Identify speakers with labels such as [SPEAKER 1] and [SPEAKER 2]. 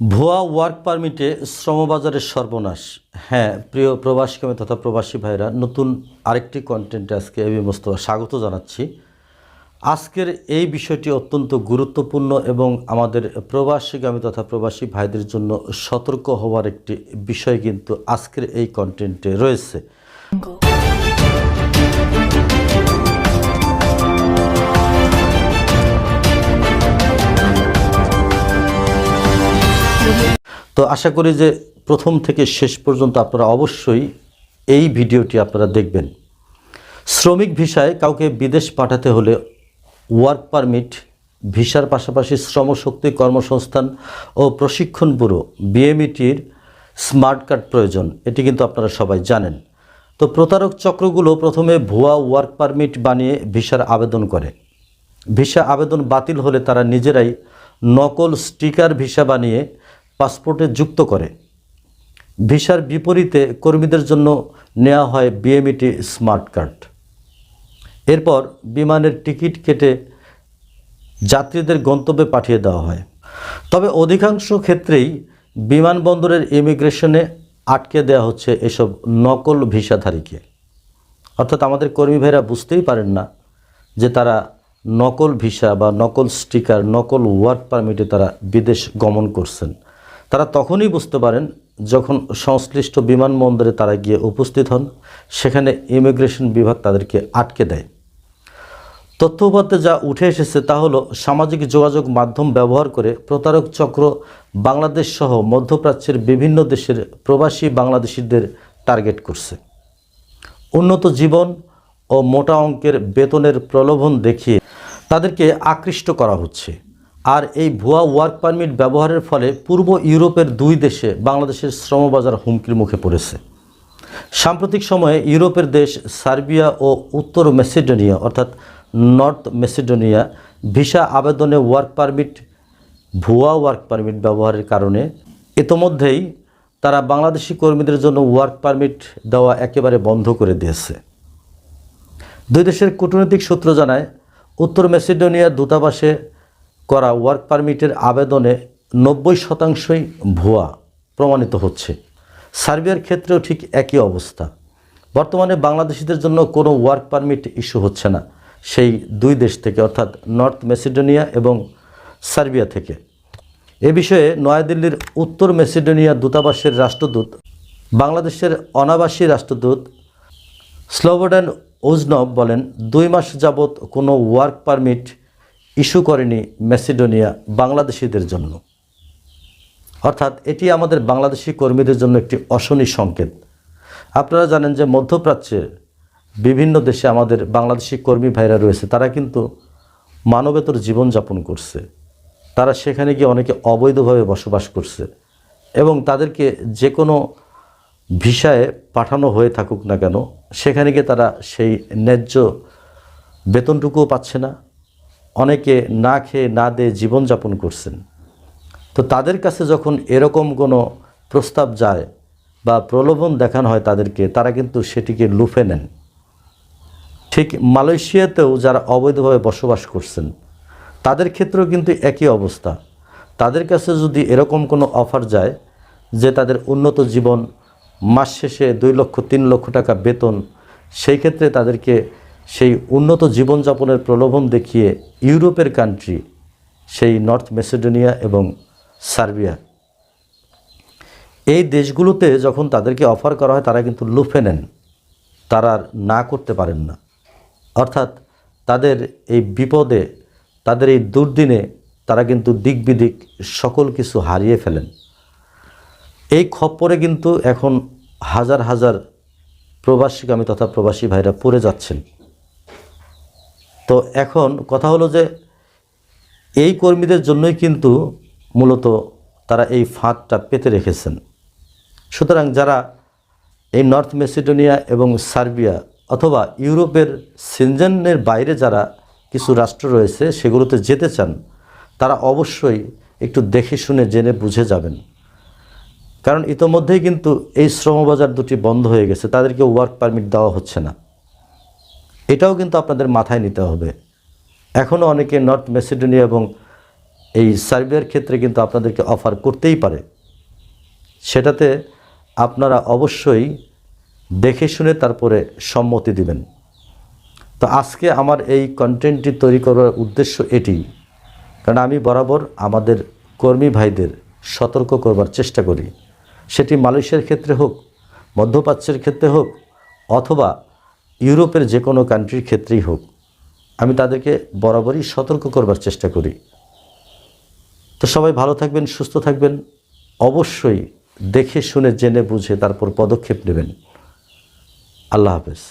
[SPEAKER 1] ভুয়া ওয়ার্ক পারমিটে শ্রমবাজারের সর্বনাশ। হ্যাঁ প্রিয় প্রবাসী কর্মী তথা প্রবাসী ভাইরা, নতুন আরেকটি কন্টেন্টে আজকে এবি মোস্তফা স্বাগত জানাচ্ছি। আজকের এই বিষয়টি অত্যন্ত গুরুত্বপূর্ণ এবং আমাদের প্রবাসীগামী তথা প্রবাসী ভাইদের জন্য সতর্ক হওয়ার একটি বিষয় কিন্তু আজকের এই কন্টেন্টে রয়েছে। তো আশা করি যে প্রথম থেকে শেষ পর্যন্ত আপনারা অবশ্যই এই ভিডিওটি আপনারা দেখবেন। শ্রমিক ভিসায় কাউকে বিদেশ পাঠাতে হলে ওয়ার্ক পারমিট, ভিসার পাশাপাশি শ্রমশক্তি কর্মসংস্থান ও প্রশিক্ষণ ব্যুরো, বিএমইটির স্মার্ট কার্ড প্রয়োজন, এটি কিন্তু আপনারা সবাই জানেন। তো প্রতারক চক্রগুলো প্রথমে ভুয়া ওয়ার্ক পারমিট বানিয়ে ভিসার আবেদন করে। ভিসা আবেদন বাতিল হলে তারা নিজেরাই নকল স্টিকার ভিসা বানিয়ে পাসপোর্টে যুক্ত করে। ভিসার বিপরীতে কর্মীদের জন্য নেওয়া হয় বিএমইটি স্মার্ট কার্ড। এরপর বিমানের টিকিট কেটে যাত্রীদের গন্তব্যে পাঠিয়ে দেওয়া হয়। তবে অধিকাংশ ক্ষেত্রেই বিমানবন্দরের ইমিগ্রেশনে আটকে দেওয়া হচ্ছে এসব নকল ভিসাধারীকে। অর্থাৎ আমাদের কর্মী ভাইরা বুঝতেই পারেন না যে তারা নকল ভিসা বা নকল স্টিকার, নকল ওয়ার্ক পারমিটে তারা বিদেশ গমন করছেন। তারা তখনই বুঝতে পারেন যখন সংশ্লিষ্ট বিমানবন্দরে তারা গিয়ে উপস্থিত হন, সেখানে ইমিগ্রেশন বিভাগ তাদেরকে আটকে দেয়। তথ্যপত্রে যা উঠে এসেছে তা হলো সামাজিক যোগাযোগ মাধ্যম ব্যবহার করে প্রতারক চক্র বাংলাদেশ সহ মধ্যপ্রাচ্যের বিভিন্ন দেশের প্রবাসী বাংলাদেশিদের টার্গেট করছে। উন্নত জীবন ও মোটা অঙ্কের বেতনের প্রলোভন দেখিয়ে তাদেরকে আকৃষ্ট করা হচ্ছে। আর এই ভুয়া ওয়ার্ক পারমিট ব্যবহারের ফলে পূর্ব ইউরোপের দুই দেশে বাংলাদেশের শ্রমবাজার হুমকির মুখে পড়েছে। সাম্প্রতিক সময়ে ইউরোপের দেশ সার্বিয়া ও উত্তর মেসিডোনিয়া, অর্থাৎ নর্থ মেসিডোনিয়া, ভিসা আবেদনে ওয়ার্ক পারমিট ভুয়া ওয়ার্ক পারমিট ব্যবহারের কারণে ইতোমধ্যেই তারা বাংলাদেশি কর্মীদের জন্য ওয়ার্ক পারমিট দেওয়া একেবারে বন্ধ করে দিয়েছে। দুই দেশের কূটনৈতিক সূত্র জানায়, উত্তর মেসিডোনিয়ার দূতাবাসে করা ওয়ার্ক পারমিটের আবেদনে নব্বই শতাংশই ভুয়া প্রমাণিত হচ্ছে। সার্বিয়ার ক্ষেত্রেও ঠিক একই অবস্থা। বর্তমানে বাংলাদেশিদের জন্য কোনো ওয়ার্ক পারমিট ইস্যু হচ্ছে না। সেই দুই দেশ থেকে, অর্থাৎ নর্থ মেসিডোনিয়া এবং সার্বিয়া থেকে। এ বিষয়ে নয়াদিল্লির উত্তর মেসিডোনিয়া দূতাবাসের রাষ্ট্রদূত, বাংলাদেশের অনাবাসী রাষ্ট্রদূত স্লোবোডান ওজনব বলেন, দুই মাস যাবৎ কোনো ওয়ার্ক পারমিট ইস্যু করেনি মেসিডোনিয়া বাংলাদেশিদের জন্য। অর্থাৎ এটি আমাদের বাংলাদেশি কর্মীদের জন্য একটি অশনি সংকেত। আপনারা জানেন যে মধ্যপ্রাচ্যের বিভিন্ন দেশে আমাদের বাংলাদেশি কর্মী ভাইরা রয়েছে, তারা কিন্তু মানবেতর জীবনযাপন করছে। তারা সেখানে গিয়ে অনেকে অবৈধভাবে বসবাস করছে এবং তাদেরকে যে কোনো ভিসায় পাঠানো হয়ে থাকুক না কেন, সেখানে গিয়ে তারা সেই ন্যায্য বেতনটুকুও পাচ্ছে না। অনেকে না খেয়ে না দিয়ে জীবনযাপন করছেন। তো তাদের কাছে যখন এরকম কোনো প্রস্তাব যায় বা প্রলোভন দেখানো হয় তাদেরকে, তারা কিন্তু সেটিকে লুফে নেন। ঠিক মালয়েশিয়াতেও যারা অবৈধভাবে বসবাস করছেন, তাদের ক্ষেত্রেও কিন্তু একই অবস্থা। তাদের কাছে যদি এরকম কোনো অফার যায় যে তাদের উন্নত জীবন, মাস শেষে দুই লক্ষ, তিন লক্ষ টাকা বেতন, সেই ক্ষেত্রে তাদেরকে সেই উন্নত জীবনযাপনের প্রলোভন দেখিয়ে ইউরোপের কান্ট্রি সেই নর্থ মেসিডোনিয়া এবং সার্বিয়া এই দেশগুলোতে যখন তাদেরকে অফার করা হয়, তারা কিন্তু লুফে নেন। তারা না করতে পারেন না। অর্থাৎ তাদের এই বিপদে, তাদের এই দুর্দিনে তারা কিন্তু দিক বিদিক সকল কিছু হারিয়ে ফেলেন। এই খপ্পরে কিন্তু এখন হাজার হাজার প্রবাসীগামী তথা প্রবাসী ভাইরা পড়ে যাচ্ছেন। তো এখন কথা হলো যে এই কর্মীদের জন্যই কিন্তু মূলত তারা এই ফাঁদটা পেতে রেখেছেন। সুতরাং যারা এই নর্থ মেসিডোনিয়া এবং সার্বিয়া অথবা ইউরোপের সিনজেনের বাইরে যারা কিছু রাষ্ট্র রয়েছে সেগুলোতে যেতে চান, তারা অবশ্যই একটু দেখে শুনে জেনে বুঝে যাবেন। কারণ ইতোমধ্যেই কিন্তু এই শ্রমবাজার দুটি বন্ধ হয়ে গেছে, তাদেরকে ওয়ার্ক পারমিট দেওয়া হচ্ছে না। এটাও কিন্তু আপনাদের মাথায় নিতে হবে। এখনও অনেকে নর্থ মেসিডোনিয়া এবং এই সার্ভের ক্ষেত্রে কিন্তু আপনাদেরকে অফার করতেই পারে। সেটাতে আপনারা অবশ্যই দেখে শুনে তারপরে সম্মতি দিবেন। তো আজকে আমার এই কন্টেন্টটি তৈরি করার উদ্দেশ্য এটি। কারণ আমি বরাবর আমাদের কর্মী ভাইদের সতর্ক করবার চেষ্টা করি। সেটি মালয়েশিয়ার ক্ষেত্রে হোক, মধ্যপ্রাচ্যের ক্ষেত্রে হোক, অথবা ইউরোপের যে কোনো কান্ট্রির ক্ষেত্রেই হোক, আমি তাদেরকে বরাবরই সতর্ক করবার চেষ্টা করি। তো সবাই ভালো থাকবেন, সুস্থ থাকবেন। অবশ্যই দেখে, শুনে, জেনে, বুঝে তারপর পদক্ষেপ নেবেন। আল্লাহ হাফেজ।